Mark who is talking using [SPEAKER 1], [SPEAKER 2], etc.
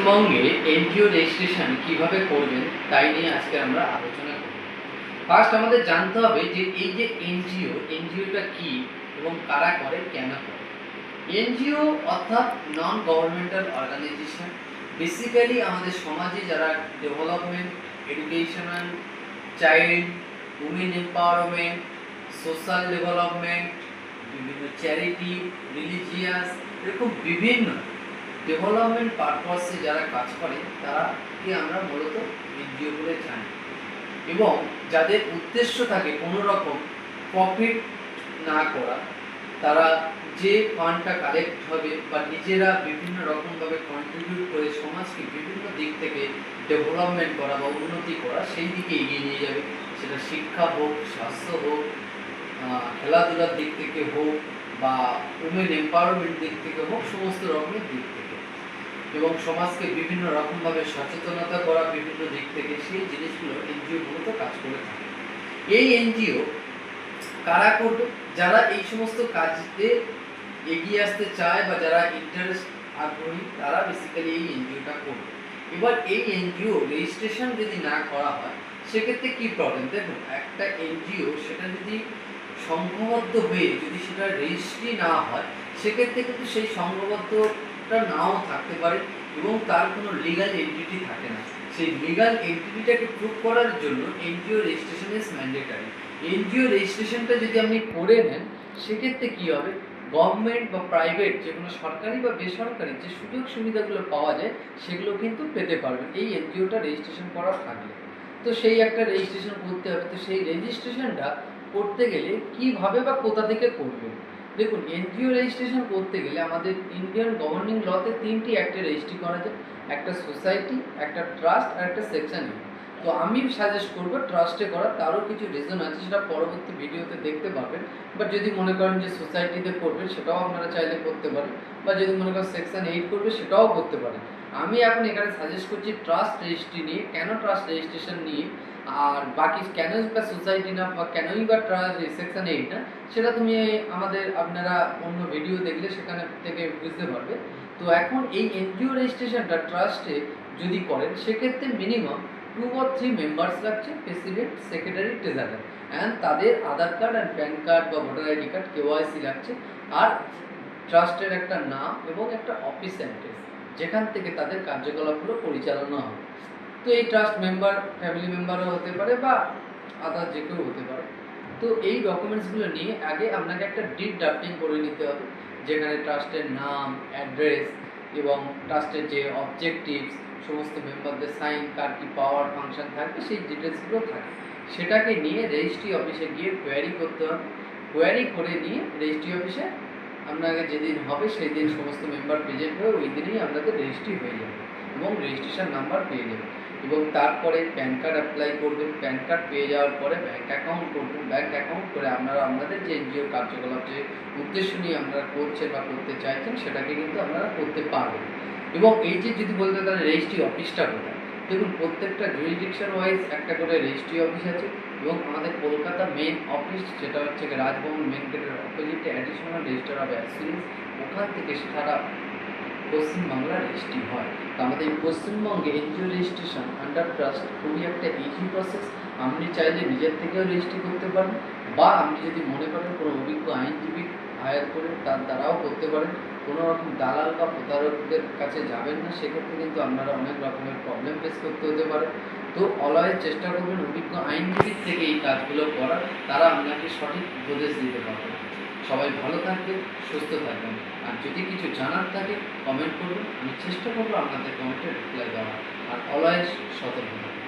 [SPEAKER 1] পশ্চিমবঙ্গে NGO registration কীভাবে করবেন তাই নিয়ে আজকে আমরা আলোচনা করব। ফার্স্ট আমাদের জানতে হবে যে এই যে এনজিও, এনজিওটা কি এবং কারা করে, কেন করে? এনজিও অর্থাৎ নন গভর্নমেন্টাল অর্গানাইজেশন বেসিক্যালি আমাদের সমাজে যারা development educational child women empowerment social development বিভিন্ন চ্যারিটি রিলিজিয়াস এরকম বিভিন্ন ডেভেলপমেন্ট পারপাসে যারা কাজ করে, তারা তারাকে আমরা মূলত এনজিও বলে জানি। এবং যাদের উদ্দেশ্য থাকে কোনো রকম প্রফিট না করা, তারা যে ফান্ডটা কালেক্ট হবে বা নিজেরা বিভিন্ন রকমভাবে কন্ট্রিবিউট করে সমাজকে বিভিন্ন দিক থেকে ডেভেলপমেন্ট করা বা উন্নতি করা, সেই দিকে এগিয়ে নিয়ে যাবে। সেটা শিক্ষা হোক, স্বাস্থ্য হোক খেলাধুলার দিক থেকে হোক বা উমেন এম্পাওয়ারমেন্ট দিক থেকে হোক, সমস্ত রকমের দিক থেকে। এবং সমাজকে বিভিন্ন রকমভাবে সচেতনতা করা বিভিন্ন দিক থেকে সেই জিনিসগুলো এনজিও মূলত কাজ করে থাকে। এই এনজিও কারা করবে যারা এই সমস্ত কাজে এগিয়ে আসতে চায় বা যারা ইন্টারেস্ট আগ্রহী, তারা বেসিক্যালি এই এনজিওটা করবে। এবার এই এনজিও রেজিস্ট্রেশন যদি না করা হয়, সেক্ষেত্রে কি প্রবলেম দেখুন, একটা এনজিও সেটা যদি সংঘবদ্ধ হয়ে যদি সেটা রেজিস্ট্রি না হয়, সেক্ষেত্রে কিন্তু সেই সংঘবদ্ধটা নাও থাকতে পারে এবং তার কোনো লিগাল এন্টিটি থাকে না। সেই লিগাল এন্টিটিটাকে প্রুভ করার জন্য NGO registration is mandatory NGO রেজিস্ট্রেশনটা যদি আপনি করে নেন, সেক্ষেত্রে কি হবে? গভর্নমেন্ট বা প্রাইভেট যে কোনো সরকারি বা বেসরকারি যে সুযোগ সুবিধাগুলো পাওয়া যায়, সেগুলো কিন্তু পেতে পারবেন। এই এনজিওটা রেজিস্ট্রেশন করা থাকলে তো সেই একটা রেজিস্ট্রেশন করতে হবে। তো সেই রেজিস্ট্রেশনটা করতে গেলে কীভাবে বা কোথা থেকে করবেন? দেখুন এনজিও রেজিস্ট্রেশন করতে গেলে আমাদের ইন্ডিয়ান গভর্নিং লতে তিনটি অ্যাক্টে রেজিস্ট্রি করা যায়। একটা সোসাইটি একটা ট্রাস্ট আর একটা সেকশন তো আমি সাজেস্ট করব ট্রাস্টে করা তারও কিছু রিজন আছে, সেটা পরবর্তী ভিডিওতে দেখতে পাবেন বাট যদি মনে করেন যে সোসাইটিতে করবেন, সেটাও আপনারা চাইলে করতে পারেন। বা যদি মনে করেন সেকশন এইট করবে সেটাও করতে পারেন। আমি এখন এখানে সাজেস্ট করছি ট্রাস্ট রেজিস্ট্রি নিয়ে। কেন ট্রাস্ট রেজিস্ট্রেশন নিয়ে? আর বাকি কেন বা সোসাইটি না বা কেনই বা ট্রাস্ট সেকশন এইট না সেটা তুমি আমাদের আপনারা অন্য ভিডিও দেখলে সেখানে থেকে বুঝতে পারবে। তো এখন এই এনজিও রেজিস্ট্রেশনটা ট্রাস্টে যদি করেন, সেক্ষেত্রে minimum two or three members লাগছে প্রেসিডেন্ট সেক্রেটারি ট্রেজারার অ্যান্ড তাদের Aadhaar card and PAN card বা ভোটার আইডি কার্ড কেওয়াইসি লাগছে, আর ট্রাস্টের একটা নাম এবং একটা অফিস অ্যাড্রেস যেখান থেকে তাদের কার্যকলাপগুলো পরিচালনা হবে। তো এই ট্রাস্ট মেম্বার ফ্যামিলি মেম্বারও হতে পারে বা আদার যে কেউ হতে পারে। তো এই ডকুমেন্টসগুলো নিয়ে আগে আপনাকে একটা ডিড ড্রাফটিং করে নিতে হবে, যেখানে ট্রাস্টের নাম অ্যাড্রেস এবং ট্রাস্টের যে অবজেক্টিভস সমস্ত মেম্বারদের সাইন কার কি পাওয়ার ফাংশন থাকবে, সেই ডিটেলসগুলো থাকে। সেটাকে নিয়ে রেজিস্ট্রি অফিসে গিয়ে কোয়ারি করতে হবে। কোয়ারি করে নিয়ে রেজিস্ট্রি অফিসে আপনাকে যেদিন হবে সেই দিন সমস্ত মেম্বার প্রেজেন্ট হয়ে ওই দিনেই আপনাদের রেজিস্ট্রি হয়ে যাবে এবং রেজিস্ট্রেশন নাম্বার পেয়ে যাবেন এবং তারপরে প্যান কার্ড অ্যাপ্লাই করবেন প্যান কার্ড পেয়ে যাওয়ার পরে ব্যাঙ্ক অ্যাকাউন্ট করবেন ব্যাঙ্ক অ্যাকাউন্ট করে আপনারা আপনাদের যে এনজিও কার্যকলাপ, যে উদ্দেশ্য নিয়ে আপনারা করছেন বা করতে চাইছেন, সেটাকে কিন্তু আপনারা করতে পারবেন। এবং এই যে যদি বলতে তাহলে রেজিস্ট্রি অফিসটা কোথায়? দেখুন, প্রত্যেকটা জুরিডিকশন ওয়াইজ একটা করে রেজিস্ট্রি অফিস আছে এবং আমাদের কলকাতা মেন অফিস যেটা হচ্ছে রাজভবন মেন গেটের অপোজিটে অ্যাডিশনাল রেজিস্টার অফ অ্যাসুরেন্স ওখান থেকে সারা পশ্চিমবাংলা রেজিস্ট্রি হয়। তো আমাদের পশ্চিমবঙ্গে এনজিও রেজিস্ট্রেশন আন্ডার ট্রাস্ট খুবই একটা ইজি প্রসেস আপনি চাইলে নিজের থেকেও রেজিস্ট্রি করতে পারেন বা আপনি যদি মনে করেন কোনো অভিজ্ঞ আইনজীবী হায়ার করে তার দ্বারাও করতে পারেন, কোনো রকম দালাল বা প্রতারকদের কাছে যাবেন না, সেক্ষেত্রে কিন্তু আপনারা অনেক রকমের প্রবলেম ফেস করতে হতে পারে। তো অলয়ের চেষ্টা করবেন অভিজ্ঞ আইনজীবীর থেকে এই কাজগুলো করার, তারা আপনাকে সঠিক উপদেশ দিতে পারবে। সবাই ভালো থাকবেন, সুস্থ থাকবেন। আর যদি কিছু জানার থাকে কমেন্ট করবেন আমি চেষ্টা করব আপনাদের কমেন্টে রিপ্লাই দেওয়ার। আর অলওয়েজ সতর্ক থাকবেন